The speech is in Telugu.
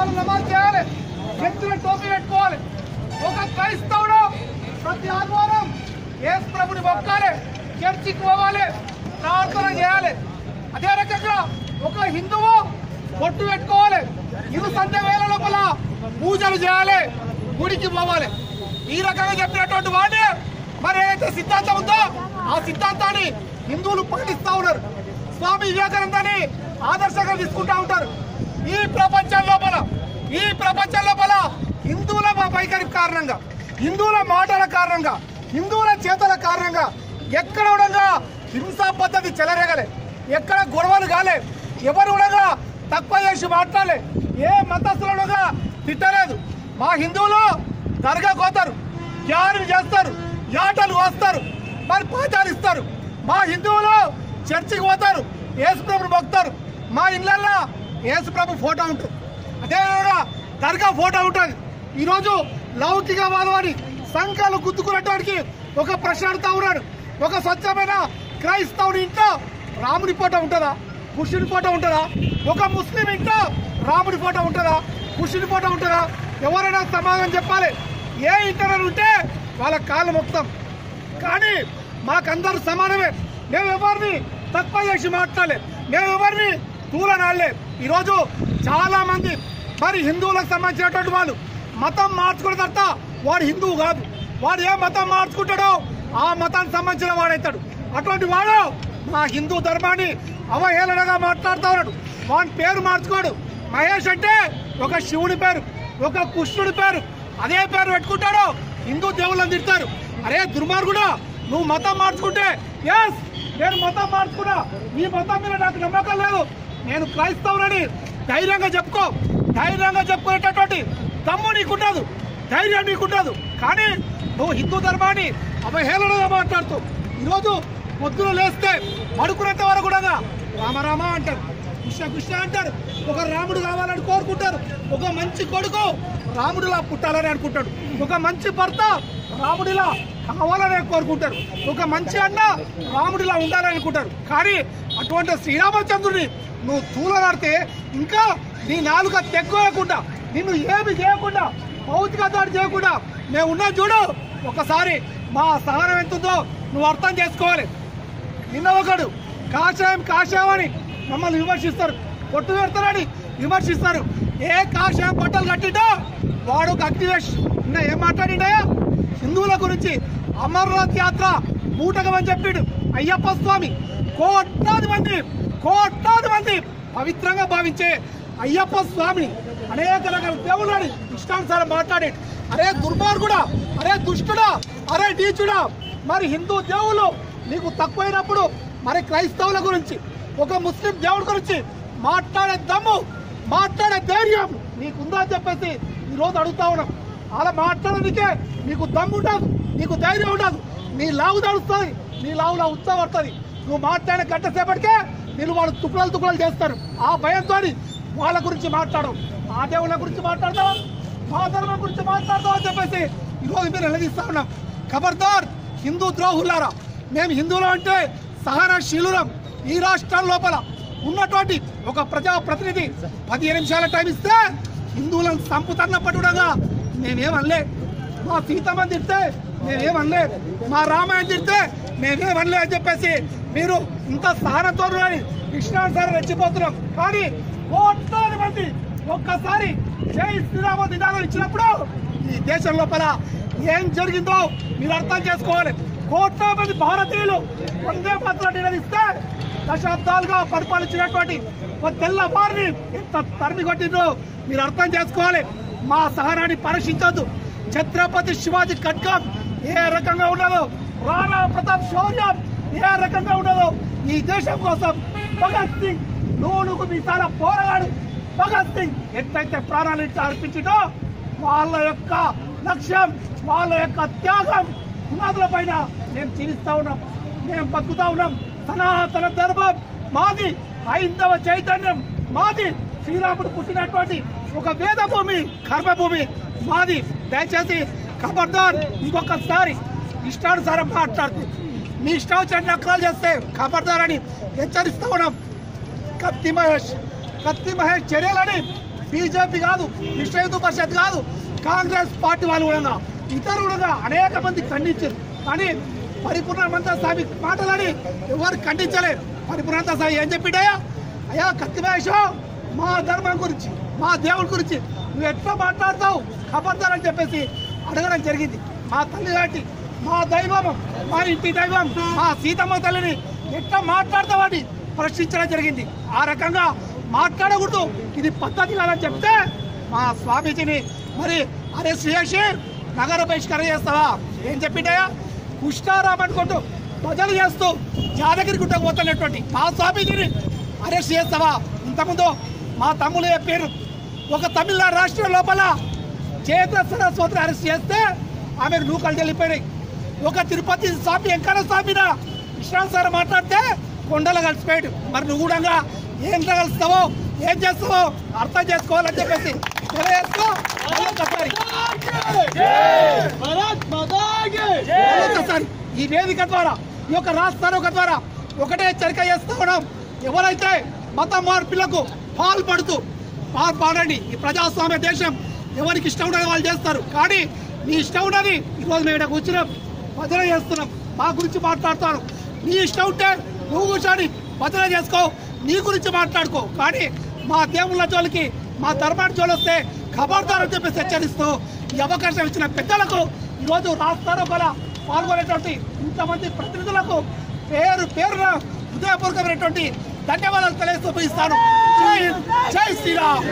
వాళ్ళు నమాజ్ చేయాలి. వ్యక్తులు టోపీ పెట్టుకోవాలి. ఒక క్రైస్తవుడు ప్రతి ఆదివారం యేసు ప్రభుని మొక్కాలి చర్చికి పోవాలి ప్రార్థన చేయాలి. అదే రకంగా ఒక హిందువు బొట్టు పెట్టుకోవాలి. ఇరు సంధ్య వేల లోపల పూజలు చేయాలి గుడికి పోవాలి. ఈ రకంగా చెప్పినటువంటి వాడే మరి ఏదైతే సిద్ధాంతం ఉందో ఆ సిద్ధాంతాన్ని హిందువులు పాటిస్తూ ఉన్నారు. స్వామి వివేకానందని ఆదర్శంగా తీసుకుంటా ఉంటారు. ఈ ప్రపంచం లోపల ఈ ప్రపంచం లోపల హిందువుల వైఖరి కారణంగా హిందువుల మాటల కారణంగా హిందువుల చేతల కారణంగా ఎక్కడ ఉండగా హింసా పద్ధతి చెలరేగలే ఎక్కడ గొడవలు కాలే ఎవరు ఉండగా తక్కువ చేసి మాట్లాడలే ఏ మతస్థులు ఉండగా తిట్టలేదు. మా హిందువులు దర్గా కోతారు ధ్యానం చేస్తారు యాటలు వస్తారు మరి పాఠాలు ఇస్తారు. మా హిందువులు చర్చికి పోతారు యేసుప్రభు మొక్కుతారు. మా ఇళ్ళల్లో యేసుప్రభు ఫోటో ఉంటుంది అదేవిధంగా దర్గా ఫోటో ఉంటుంది. ఈరోజు లౌకికవాదం అని సంఘాలు గుద్దుకున్నటువంటి ఒక ప్రశాంత ఉన్నాడు. ఒక స్వచ్ఛమైన క్రైస్తవుని ఇంట్లో రాముడి ఫోటో ఉంటుందా? కృష్ణుడి ఫోటో ఉంటుందా? ఒక ముస్లిం ఇంట్లో రాముడి ఫోటో ఉంటుందా? కృష్ణుడి ఫోటో ఉంటుందా? ఎవరైనా సమాధానం చెప్పాలి. ఏ ఇంటర్నల్ ఉంటే వాళ్ళ కాళ్ళు మొత్తం కానీ మాకందరూ సమానమే. మేము ఎవరిని తక్కువ చేసి మాట్లాడలే. మేము ఎవరిని తూలనాడలే ఈరోజు చాలా మంది మరి హిందువులకు సంబంధించినటువంటి వాళ్ళు మతం మార్చుకున్న తర్వాత వాడు హిందువు కాదు. వాడు ఏ మతం మార్చుకుంటాడో ఆ మతానికి సంబంధించిన వాడైతాడు. అటువంటి వాడు మా హిందూ ధర్మాన్ని అవహేళనగా మాట్లాడుతూ ఉన్నాడు. వాని పేరు మార్చుకోడు. మహేష్ అంటే ఒక శివుడి పేరు ఒక కృష్ణుడి పేరు. అదే పేరు పెట్టుకుంటాడు హిందూ దేవుళ్ళని తిడతారు. అరే దుర్మార్గుడా నువ్వు మతం మార్చుకుంటే ఎస్ నేను మతం మార్చుకున్నా. ఈ మతం మీద నాకు నమ్మకం లేదు. నేను క్రైస్తవులని ధైర్యంగా చెప్పుకో. ధైర్యంగా చెప్పుకునేటటువంటి తమ్ము నీకుండదు. ధైర్యం నీకుండదు. కానీ నువ్వు హిందూ ధర్మాన్ని అవహేళనగా మాట్లాడుతూ ఈరోజు పొద్దున లేస్తే పడుకునేంత వరకు కూడా రామరామ అంటారు. కృష్ణ కృష్ణ అంటారు. ఒక రాముడు కావాలని కోరుకుంటారు. ఒక మంచి కొడుకు రాముడిలా పుట్టాలని అనుకుంటాడు. ఒక మంచి భర్త రాముడిలా కావాలని కోరుకుంటారు. ఒక మంచి అన్న రాముడిలా ఉండాలని అనుకుంటారు కానీ అటువంటి శ్రీరామచంద్రుడిని నువ్వు తూలనాడితే ఇంకా నీ నాలుక తెగ్గోయకుండా నిన్ను ఏమి చేయకుండా భౌతిక దాడి చేయకుండా మేము ఉన్నా చూడు. ఒకసారి మా సహనం ఎంతుందో నువ్వు అర్థం చేసుకోవాలి. నిన్న ఒకడు కాషాయం కాషాయం మమ్మల్ని విమర్శిస్తారు. కొట్టు పెడతారని విమర్శిస్తారు. ఏ కాషాయం బట్టలు కట్టిండో వాడు ఒక అగ్నివేష్. నిన్న ఏం మాట్లాడిండయా హిందువుల గురించి అమర్నాథ్ యాత్ర మూటకమని చెప్పాడు. అయ్యప్ప స్వామి కోట్లాది మంది కోట్లాది మంది పవిత్రంగా భావించే అయ్యప్ప స్వామిని అనేక రకాల దేవుళ్ళని ఇష్టానుసారం మాట్లాడి అరే దుర్మార్గుడా అరే దుష్టుడా అరే నీచుడా. మరి హిందూ దేవుళ్ళు నీకు తక్కువైనప్పుడు మరి క్రైస్తవుల గురించి ఒక ముస్లిం దేవుడి గురించి మాట్లాడే దమ్ము మాట్లాడే ధైర్యం నీకుందా అని చెప్పేసి ఈ రోజు అడుగుతా ఉన్నాం. అలా మాట్లాడడానికే నీకు దమ్ము ఉండదు నీకు ధైర్యం ఉండదు. నీ లావు తడుస్తుంది నీ లావులా వస్తుంది. నువ్వు మాట్లాడే గంట సేపటికే నేను వాళ్ళు తుకులలు తుకులలు చేస్తారు. ఆ భయంతో వాళ్ళ గురించి మాట్లాడవు. మా దేవుళ్ళ గురించి మాట్లాడతావా? మా ధర్మం గురించి మాట్లాడతావా అని చెప్పేసి ఈరోజు మీరు నిలదీస్తా ఉన్నాం. ఖబర్దార్ హిందూ ద్రోహులారా మేము హిందువులు అంటే సహనశీలురం ఈ రాష్ట్రాల లోపల ఉన్నటువంటి ఒక ప్రజా ప్రతినిధి పదిహేను నిమిషాల టైం ఇస్తే హిందువులను సంపుతన్నప్పటి కూడా మేమేమనలే మా సీతమ్మ తిడితే మేమేమనలే మా రామాయణ తిడితే మేమేమనలే అని చెప్పేసి మీరు ఇంత సహనంతో కృష్ణానుసారి రెచ్చిపోతున్నాం. కానీ కోట్లాది మంది ఒక్కసారి జై శ్రీరామ నిదానం ఇచ్చినప్పుడు ఈ దేశం లోపల ఏం జరిగిందో మీరు అర్థం చేసుకోవాలి. కోట్లాది మంది భారతీయులు వందే మాత్రం నిలదీస్తే దశాబ్దాలుగా పరిపాలించినటువంటి ఒక తెల్ల వారిని ఎంత తరిమి కొట్టిందో మీరు అర్థం చేసుకోవాలి. మా సహనాన్ని పరీక్షించొద్దు. ఛత్రపతి శివాజీ ఖడ్గం ఏ రకంగా ఉన్నదో రాణా ప్రతాప్ శౌర్యం ఏ రకంగా ఉన్నదో ఈ దేశం కోసం భగత్ సింగ్ నూనుకు మీసాల పోరాడు భగత్ సింగ్ ఎంతైతే ప్రాణాలు ఇచ్చి అర్పించిందో వాళ్ళ యొక్క లక్ష్యం వాళ్ళ యొక్క త్యాగం పునాదుల పైన మేము జీవిస్తా ఉన్నాం. మేము బతుకుతా ఉన్నాం. సనాతన ధర్మం మాది. హైందవ చైతన్యం మాది. శ్రీరాముడు పుట్టినటువంటి ఒక వేద భూమి కర్మభూమి మాది. దయచేసి ఖబర్దార్ ఇంకొకసారి ఇష్టానుసారం మాట్లాడుతూ. మీ ఇష్టం వచ్చిన నకరాలు చేస్తే ఖబర్దార్ అని హెచ్చరిస్తా ఉన్నాం. కత్తి మహేష్ కత్తి మహేష్ చర్యలని బీజేపీ కాదు విశ్వ హిందూ పరిషత్ కాదు కాంగ్రెస్ పార్టీ వాళ్ళు కూడా ఇతరులు కూడా అనేక మంది ఖండించారు. కానీ పరిపూర్ణమంతా స్వామి మాటలని ఎవరు ఖండించలేదు పరిపూర్ణంత స్వామి ఏం చెప్పిండయా అయ్యా కత్తివేషం మా ధర్మం గురించి మా దేవుడి గురించి నువ్వు ఎట్లా మాట్లాడతావు? ఖబర్దారని చెప్పేసి అడగడం జరిగింది. మా తల్లి లాంటి మా దైవం మా ఇంటి దైవం మా సీతమ్మ తల్లిని ఎట్లా మాట్లాడతావని ప్రశ్నించడం జరిగింది. ఆ రకంగా మాట్లాడకూడదు. ఇది పద్ధతి కాదని చెప్తే మా స్వామీజీని మరి అరెస్ట్ చేసి నగర బహిష్కరణ చేస్తావా? ఏం చెప్పిండయా కృష్ణారాం అనుకుంటూ ప్రజలు చేస్తూ జాదగిరి గుట్టకు పోతున్నటువంటి మా స్వామీజీని అరెస్ట్ చేస్తావా? ఇంతకుముందు మా తమ్ముడు చెప్పారు ఒక తమిళనాడు రాష్ట్రం లోపల చేతుల సరస్వతిని అరెస్ట్ చేస్తే ఆమెకు నూకలు తెలిపోయినాయి. ఒక తిరుపతి స్వామి వెంకట స్వామిన విశ్రాంత్ సార్ మాట్లాడితే కొండలు కలిసిపోయాడు. మరి నువ్వు కూడా ఏం కలుస్తావో ఏం చేస్తావో అర్థం చేసుకోవాలని చెప్పేసి తెలియజేస్తూ మళ్ళొక్కసారి మళ్ళొక్కసారి ఈ వేదిక ద్వారా ఈ యొక్క రాస్తారోక ద్వారా ఒకటే హెచ్చరిక చేస్తూ ఉన్నాం. ఎవరైతే మత మార్పులకు పాల్పడుతూ పాల్పడండి ఈ ప్రజాస్వామ్య దేశం ఎవరికి ఇష్టం ఉన్నది వాళ్ళు చేస్తారు. కానీ నీ ఇష్టం ఉన్నది ఈరోజు మేము ఇక్కడ కూర్చున్నాం. భజన చేస్తున్నాం. మా గురించి మాట్లాడతాను నీ ఇష్టం ఉంటే నువ్వు కూర్చొని భజన చేసుకో. నీ గురించి మాట్లాడుకో. కానీ మా దేవుళ్ళ జోలికి మా ధర్మాన్ని జోలు వస్తే ఖబర్దారని చెప్పేసి హెచ్చరిస్తూ ఈ అవకాశం ఇచ్చిన పెద్దలకు ఈరోజు రాస్తారో గల పాల్గొనేటువంటి ఇంతమంది ప్రతినిధులకు పేరు పేరున హృదయపూర్వకమైనటువంటి ధన్యవాదాలు తెలియజేస్తూ ఇస్తాను జై హింద్, జై శ్రీరామ్